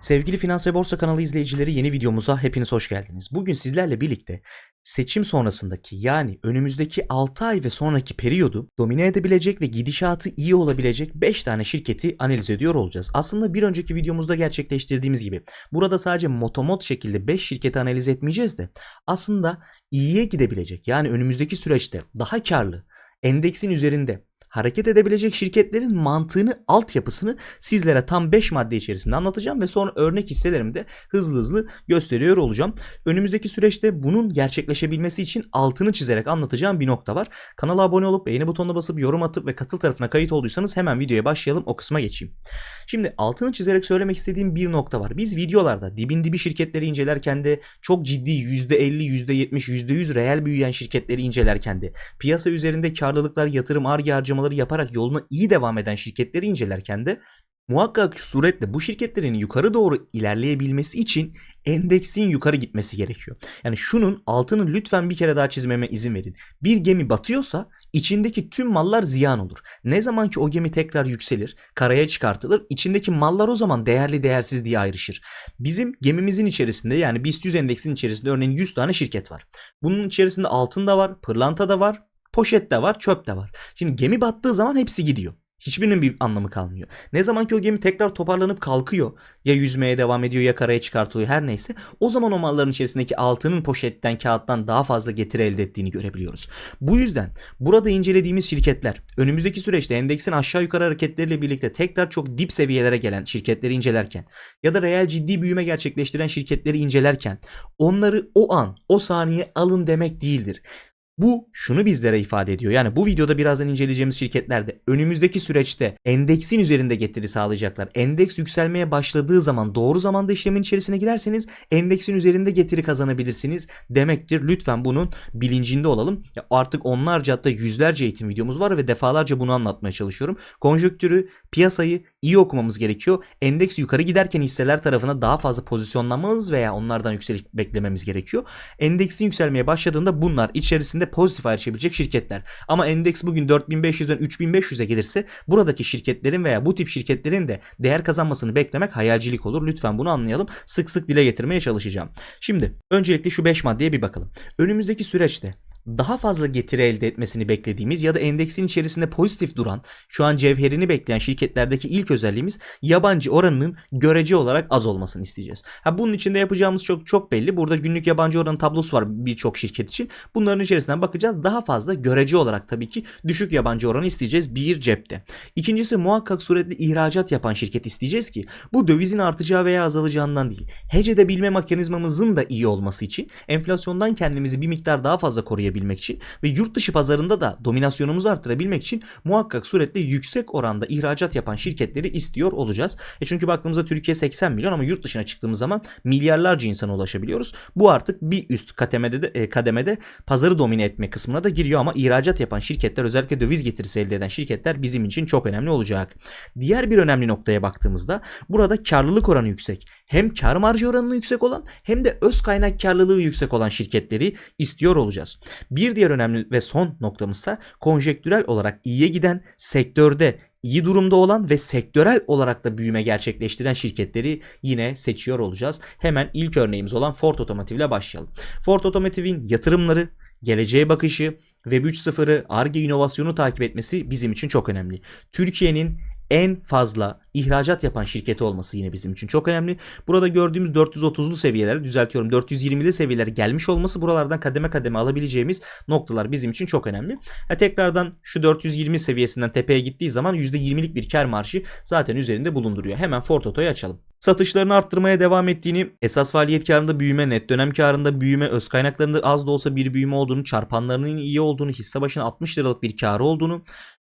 Sevgili Finans ve Borsa kanalı izleyicileri yeni videomuza hepiniz hoş geldiniz. Bugün sizlerle birlikte seçim sonrasındaki yani önümüzdeki 6 ay ve sonraki periyodu domine edebilecek ve gidişatı iyi olabilecek 5 tane şirketi analiz ediyor olacağız. Aslında bir önceki videomuzda gerçekleştirdiğimiz gibi burada sadece motomot şekilde 5 şirketi analiz etmeyeceğiz de aslında iyiye gidebilecek yani önümüzdeki süreçte daha karlı endeksin üzerinde hareket edebilecek şirketlerin mantığını, altyapısını sizlere tam 5 madde içerisinde anlatacağım ve sonra örnek hisselerimi de hızlı hızlı gösteriyor olacağım. Önümüzdeki süreçte bunun gerçekleşebilmesi için altını çizerek anlatacağım bir nokta var. Kanala abone olup beğeni butonuna basıp yorum atıp ve katıl tarafına kayıt olduysanız hemen videoya başlayalım o kısma geçeyim. Şimdi altını çizerek söylemek istediğim bir nokta var. Biz videolarda dibin dibi şirketleri incelerken de çok ciddi %50, %70, %100 reel büyüyen şirketleri incelerken de piyasa üzerinde karlılıklar, yatırım, arge harcamaları yaparak yoluna iyi devam eden şirketleri incelerken de muhakkak suretle bu şirketlerin yukarı doğru ilerleyebilmesi için endeksin yukarı gitmesi gerekiyor. Yani şunun altını lütfen bir kere daha çizmeme izin verin. Bir gemi batıyorsa içindeki tüm mallar ziyan olur. Ne zaman ki o gemi tekrar yükselir, karaya çıkartılır, içindeki mallar o zaman değerli değersiz diye ayrışır. Bizim gemimizin içerisinde yani BIST 100 endeksin içerisinde örneğin 100 tane şirket var. Bunun içerisinde altın da var, pırlanta da var, poşet de var, çöp de var. Şimdi gemi battığı zaman hepsi gidiyor. Hiçbirinin bir anlamı kalmıyor. Ne zaman ki o gemi tekrar toparlanıp kalkıyor ya yüzmeye devam ediyor ya karaya çıkartılıyor her neyse o zaman o malların içerisindeki altının poşetten kağıttan daha fazla getiri elde ettiğini görebiliyoruz. Bu yüzden burada incelediğimiz şirketler önümüzdeki süreçte endeksin aşağı yukarı hareketleriyle birlikte tekrar çok dip seviyelere gelen şirketleri incelerken ya da reel ciddi büyüme gerçekleştiren şirketleri incelerken onları o an o saniye alın demek değildir. Bu şunu bizlere ifade ediyor. Yani bu videoda birazdan inceleyeceğimiz şirketlerde önümüzdeki süreçte endeksin üzerinde getiri sağlayacaklar. Endeks yükselmeye başladığı zaman doğru zamanda işlemin içerisine girerseniz endeksin üzerinde getiri kazanabilirsiniz demektir. Lütfen bunun bilincinde olalım. Ya artık onlarca hatta yüzlerce eğitim videomuz var ve defalarca bunu anlatmaya çalışıyorum. Konjöktürü, piyasayı iyi okumamız gerekiyor. Endeks yukarı giderken hisseler tarafına daha fazla pozisyonlanmamız veya onlardan yükseliş beklememiz gerekiyor. Endeksin yükselmeye başladığında bunlar içerisinde pozitif ayrışabilecek şirketler. Ama endeks bugün 4500'den 3500'e gelirse buradaki şirketlerin veya bu tip şirketlerin de değer kazanmasını beklemek hayalcilik olur. Lütfen bunu anlayalım. Sık sık dile getirmeye çalışacağım. Şimdi öncelikle şu 5 maddeye bir bakalım. Önümüzdeki süreçte daha fazla getiri elde etmesini beklediğimiz ya da endeksin içerisinde pozitif duran şu an cevherini bekleyen şirketlerdeki ilk özelliğimiz yabancı oranının görece olarak az olmasını isteyeceğiz. Ha bunun içinde yapacağımız çok çok belli. Burada günlük yabancı oranı tablosu var birçok şirket için. Bunların içerisinden bakacağız. Daha fazla görece olarak tabii ki düşük yabancı oranı isteyeceğiz bir cepte. İkincisi muhakkak suretli ihracat yapan şirket isteyeceğiz ki bu dövizin artacağı veya azalacağından değil. Hece de bilme mekanizmamızın da iyi olması için enflasyondan kendimizi bir miktar daha fazla koruyabilmek koruyabilmek için ve yurt dışı pazarında da dominasyonumuzu arttırabilmek için muhakkak suretle yüksek oranda ihracat yapan şirketleri istiyor olacağız. E çünkü baktığımızda Türkiye 80 milyon ama yurt dışına çıktığımız zaman milyarlarca insana ulaşabiliyoruz. Bu artık bir üst kademede de, e, kademede pazarı domine etme kısmına da giriyor ama ihracat yapan şirketler özellikle döviz getirisi elde eden şirketler bizim için çok önemli olacak. Diğer bir önemli noktaya baktığımızda burada karlılık oranı yüksek. Hem kar marjı oranını yüksek olan hem de öz kaynak karlılığı yüksek olan şirketleri istiyor olacağız. Bir diğer önemli ve son noktamızsa konjektürel olarak iyiye giden sektörde iyi durumda olan ve sektörel olarak da büyüme gerçekleştiren şirketleri yine seçiyor olacağız. Hemen ilk örneğimiz olan Ford Otomotiv ile başlayalım. Ford Otomotiv'in yatırımları, geleceğe bakışı, Web 3.0'ı, ARGE inovasyonu takip etmesi bizim için çok önemli. Türkiye'nin en fazla ihracat yapan şirketi olması yine bizim için çok önemli. Burada gördüğümüz 430'lu seviyeler düzeltiyorum 420'li seviyeler gelmiş olması buralardan kademe kademe alabileceğimiz noktalar bizim için çok önemli. Ha, tekrardan şu 420 seviyesinden tepeye gittiği zaman %20'lik bir kar marşı zaten üzerinde bulunduruyor. Hemen Ford Oto'yu açalım. Satışlarını arttırmaya devam ettiğini, esas faaliyet karında büyüme, net dönem karında büyüme, öz kaynaklarında az da olsa bir büyüme olduğunu, çarpanlarının iyi olduğunu, hisse başına 60 liralık bir karı olduğunu,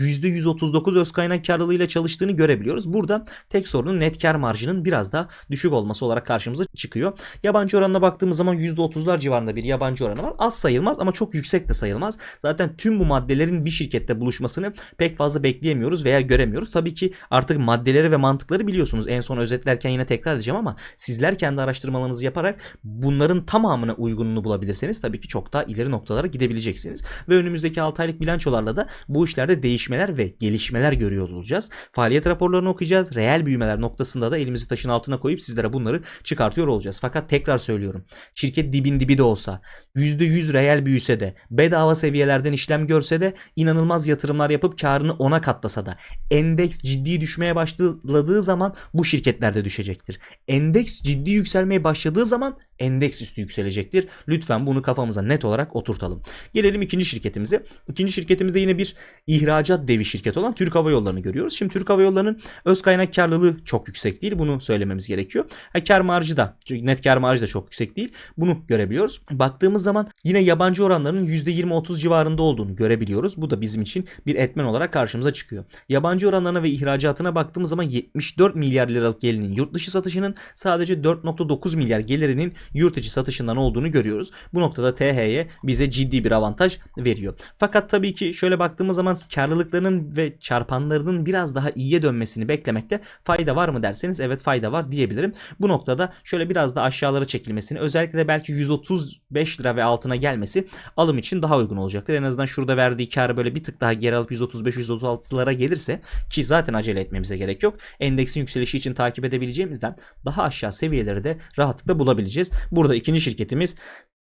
%139 öz kaynak karlılığıyla çalıştığını görebiliyoruz. Burada tek sorunun net kar marjının biraz daha düşük olması olarak karşımıza çıkıyor. Yabancı oranına baktığımız zaman %30'lar civarında bir yabancı oranı var. Az sayılmaz ama çok yüksek de sayılmaz. Zaten tüm bu maddelerin bir şirkette buluşmasını pek fazla bekleyemiyoruz veya göremiyoruz. Tabii ki artık maddeleri ve mantıkları biliyorsunuz. En son özetlerken yine tekrar edeceğim ama sizler kendi araştırmalarınızı yaparak bunların tamamına uygununu bulabilirseniz tabii ki çok daha ileri noktalara gidebileceksiniz. Ve önümüzdeki 6 aylık bilançolarla da bu işlerde değişim değişmeler ve gelişmeler görüyor olacağız. Faaliyet raporlarını okuyacağız. Reel büyümeler noktasında da elimizi taşın altına koyup sizlere bunları çıkartıyor olacağız. Fakat tekrar söylüyorum. Şirket dibin dibi de olsa, %100 reel büyüse de, bedava seviyelerden işlem görse de, inanılmaz yatırımlar yapıp karını ona katlasa da, endeks ciddi düşmeye başladığı zaman bu şirketler de düşecektir. Endeks ciddi yükselmeye başladığı zaman endeks üstü yükselecektir. Lütfen bunu kafamıza net olarak oturtalım. Gelelim ikinci şirketimize. İkinci şirketimizde yine bir ihracat devi şirket olan Türk Hava Yolları'nı görüyoruz. Şimdi Türk Hava Yolları'nın öz kaynak karlılığı çok yüksek değil. Bunu söylememiz gerekiyor. Ha, kar marjı da net kar marjı da çok yüksek değil. Bunu görebiliyoruz. Baktığımız zaman yine yabancı oranlarının %20-30 civarında olduğunu görebiliyoruz. Bu da bizim için bir etmen olarak karşımıza çıkıyor. Yabancı oranlarına ve ihracatına baktığımız zaman 74 milyar liralık gelinin yurt dışı satışının sadece 4.9 milyar gelirinin yurt içi satışından olduğunu görüyoruz. Bu noktada THY bize ciddi bir avantaj veriyor. Fakat tabii ki şöyle baktığımız zaman karlılıklarının ve çarpanlarının biraz daha iyiye dönmesini beklemekte fayda var mı derseniz evet fayda var diyebilirim. Bu noktada şöyle biraz da aşağılara çekilmesini özellikle de belki 135 lira ve altına gelmesi alım için daha uygun olacaktır. En azından şurada verdiği karı böyle bir tık daha geri alıp 135-136'lara gelirse ki zaten acele etmemize gerek yok. Endeksin yükselişi için takip edebileceğimizden daha aşağı seviyeleri de rahatlıkla bulabileceğiz. Burada ikinci şirketimiz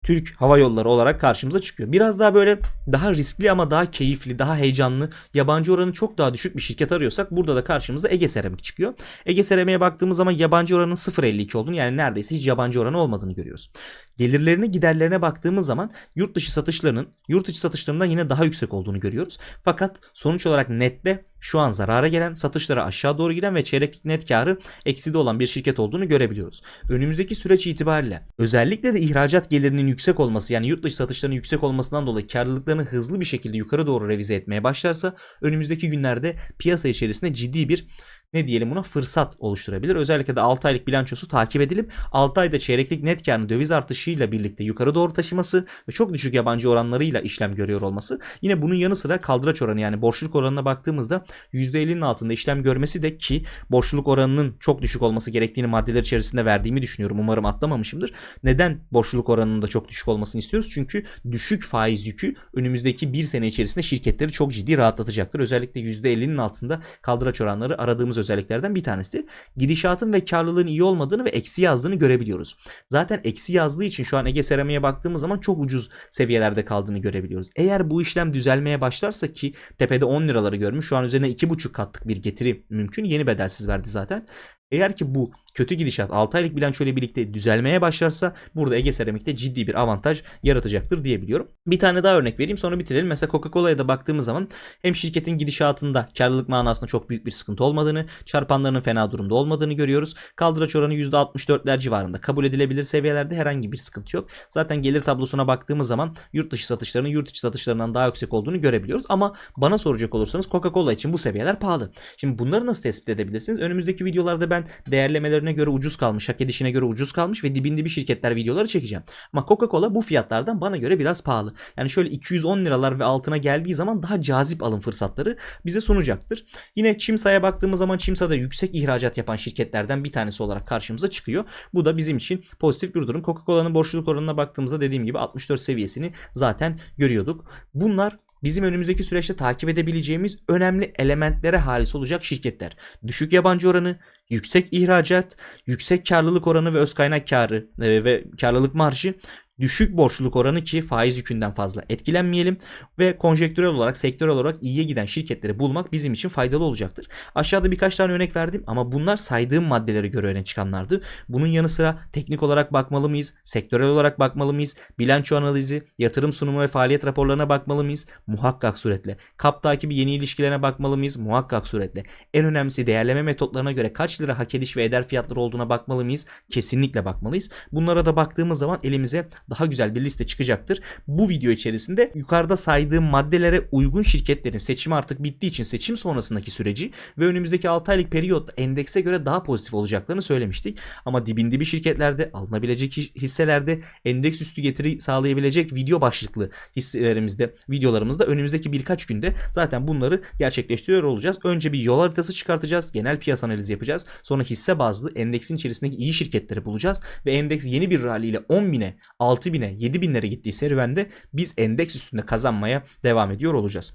Türk Hava Yolları olarak karşımıza çıkıyor. Biraz daha böyle daha riskli ama daha keyifli, daha heyecanlı, yabancı oranı çok daha düşük bir şirket arıyorsak burada da karşımıza Ege Seramik çıkıyor. Ege Seramik'e baktığımız zaman yabancı oranın 0.52 olduğunu yani neredeyse hiç yabancı oranı olmadığını görüyoruz. Gelirlerine giderlerine baktığımız zaman yurt dışı satışlarının yurt içi satışlarından yine daha yüksek olduğunu görüyoruz. Fakat sonuç olarak nette şu an zarara gelen, satışlara aşağı doğru giden ve çeyrek net karı ekside olan bir şirket olduğunu görebiliyoruz. Önümüzdeki süreç itibariyle özellikle de ihracat gelirinin yüksek olması yani yurt dışı satışlarının yüksek olmasından dolayı karlılıklarını hızlı bir şekilde yukarı doğru revize etmeye başlarsa önümüzdeki günlerde piyasa içerisinde ciddi bir ne diyelim buna fırsat oluşturabilir. Özellikle de 6 aylık bilançosu takip edilip 6 ayda çeyreklik net karını döviz artışıyla birlikte yukarı doğru taşıması ve çok düşük yabancı oranlarıyla işlem görüyor olması. Yine bunun yanı sıra kaldıraç oranı yani borçluluk oranına baktığımızda %50'nin altında işlem görmesi de ki borçluluk oranının çok düşük olması gerektiğini maddeler içerisinde verdiğimi düşünüyorum. Umarım atlamamışımdır. Neden borçluluk oranının da çok düşük olmasını istiyoruz? Çünkü düşük faiz yükü önümüzdeki bir sene içerisinde şirketleri çok ciddi rahatlatacaktır. Özellikle %50'nin altında kaldıraç oranları aradığımız özelliklerden bir tanesi. Gidişatın ve karlılığın iyi olmadığını ve eksi yazdığını görebiliyoruz. Zaten eksi yazdığı için şu an Ege Serami'ye baktığımız zaman çok ucuz seviyelerde kaldığını görebiliyoruz. Eğer bu işlem düzelmeye başlarsa ki tepede 10 liraları görmüş şu an üzerine 2,5 katlık bir getiri mümkün. Yeni bedelsiz verdi zaten. Eğer ki bu kötü gidişat 6 aylık bilanço ile birlikte düzelmeye başlarsa burada Ege Seramik'te ciddi bir avantaj yaratacaktır diyebiliyorum. Bir tane daha örnek vereyim sonra bitirelim. Mesela Coca-Cola'ya da baktığımız zaman hem şirketin gidişatında karlılık manasında çok büyük bir sıkıntı olmadığını, çarpanlarının fena durumda olmadığını görüyoruz. Kaldıraç oranı %64'ler civarında. Kabul edilebilir seviyelerde herhangi bir sıkıntı yok. Zaten gelir tablosuna baktığımız zaman yurt dışı satışlarının yurt içi satışlarından daha yüksek olduğunu görebiliyoruz. Ama bana soracak olursanız Coca-Cola için bu seviyeler pahalı. Şimdi bunları nasıl tespit edebilirsiniz? Önümüzdeki videolarda ben değerlemelerine göre ucuz kalmış, hak edişine göre ucuz kalmış ve dibinde bir şirketler videoları çekeceğim. Ama Coca-Cola bu fiyatlardan bana göre biraz pahalı. Yani şöyle 210 liralar ve altına geldiği zaman daha cazip alım fırsatları bize sunacaktır. Yine Çimsa'ya baktığımız zaman Çimsa da yüksek ihracat yapan şirketlerden bir tanesi olarak karşımıza çıkıyor. Bu da bizim için pozitif bir durum. Coca-Cola'nın borçluluk oranına baktığımızda dediğim gibi 64 seviyesini zaten görüyorduk. Bunlar bizim önümüzdeki süreçte takip edebileceğimiz önemli elementlere halis olacak şirketler. Düşük yabancı oranı, yüksek ihracat, yüksek karlılık oranı ve öz kaynak karı e, ve karlılık marjı düşük borçluluk oranı ki faiz yükünden fazla etkilenmeyelim ve konjektürel olarak sektörel olarak iyiye giden şirketleri bulmak bizim için faydalı olacaktır. Aşağıda birkaç tane örnek verdim ama bunlar saydığım maddelere göre öne çıkanlardı. Bunun yanı sıra teknik olarak bakmalı mıyız? Sektörel olarak bakmalı mıyız? Bilanço analizi, yatırım sunumu ve faaliyet raporlarına bakmalı mıyız? Muhakkak suretle. Kap takibi yeni ilişkilerine bakmalı mıyız? Muhakkak suretle. En önemlisi değerleme metotlarına göre kaç lira hak ediş ve eder fiyatları olduğuna bakmalı mıyız? Kesinlikle bakmalıyız. Bunlara da baktığımız zaman elimize daha güzel bir liste çıkacaktır. Bu video içerisinde yukarıda saydığım maddelere uygun şirketlerin seçimi artık bittiği için seçim sonrasındaki süreci ve önümüzdeki 6 aylık periyotta endekse göre daha pozitif olacaklarını söylemiştik. Ama dibinde bir şirketlerde alınabilecek hisselerde endeks üstü getiri sağlayabilecek video başlıklı hisselerimizde videolarımızda önümüzdeki birkaç günde zaten bunları gerçekleştiriyor olacağız. Önce bir yol haritası çıkartacağız. Genel piyasa analizi yapacağız. Sonra hisse bazlı endeksin içerisindeki iyi şirketleri bulacağız ve endeks yeni bir rally ile 10.000'e 6000'e 7000'lere gittiği serüvende biz endeks üstünde kazanmaya devam ediyor olacağız.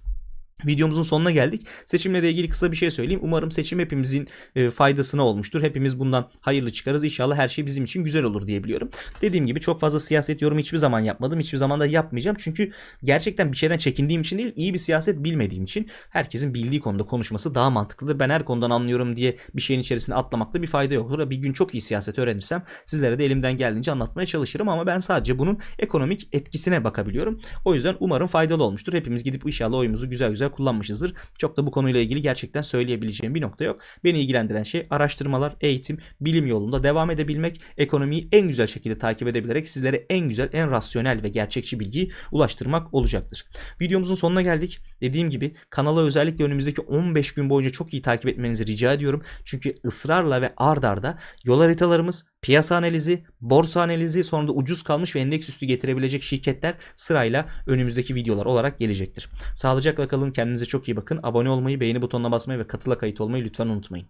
Videomuzun sonuna geldik. Seçimle ilgili kısa bir şey söyleyeyim. Umarım seçim hepimizin e, faydasına olmuştur. Hepimiz bundan hayırlı çıkarız. İnşallah her şey bizim için güzel olur diye biliyorum. Dediğim gibi çok fazla siyaset yorumu hiçbir zaman yapmadım. Hiçbir zaman da yapmayacağım. Çünkü gerçekten bir şeyden çekindiğim için değil, iyi bir siyaset bilmediğim için herkesin bildiği konuda konuşması daha mantıklıdır. Ben her konudan anlıyorum diye bir şeyin içerisine atlamakta bir fayda yoktur. Bir gün çok iyi siyaset öğrenirsem sizlere de elimden geldiğince anlatmaya çalışırım ama ben sadece bunun ekonomik etkisine bakabiliyorum. O yüzden umarım faydalı olmuştur. Hepimiz gidip inşallah oyumuzu güzel güzel kullanmışızdır. Çok da bu konuyla ilgili gerçekten söyleyebileceğim bir nokta yok. Beni ilgilendiren şey araştırmalar, eğitim, bilim yolunda devam edebilmek, ekonomiyi en güzel şekilde takip edebilerek sizlere en güzel, en rasyonel ve gerçekçi bilgiyi ulaştırmak olacaktır. Videomuzun sonuna geldik. Dediğim gibi kanala özellikle önümüzdeki 15 gün boyunca çok iyi takip etmenizi rica ediyorum. Çünkü ısrarla ve ard arda yol haritalarımız, piyasa analizi, borsa analizi, sonra da ucuz kalmış ve endeks üstü getirebilecek şirketler sırayla önümüzdeki videolar olarak gelecektir. Sağlıcakla kalın, kendinize çok iyi bakın. Abone olmayı, beğeni butonuna basmayı ve katıla kayıt olmayı lütfen unutmayın.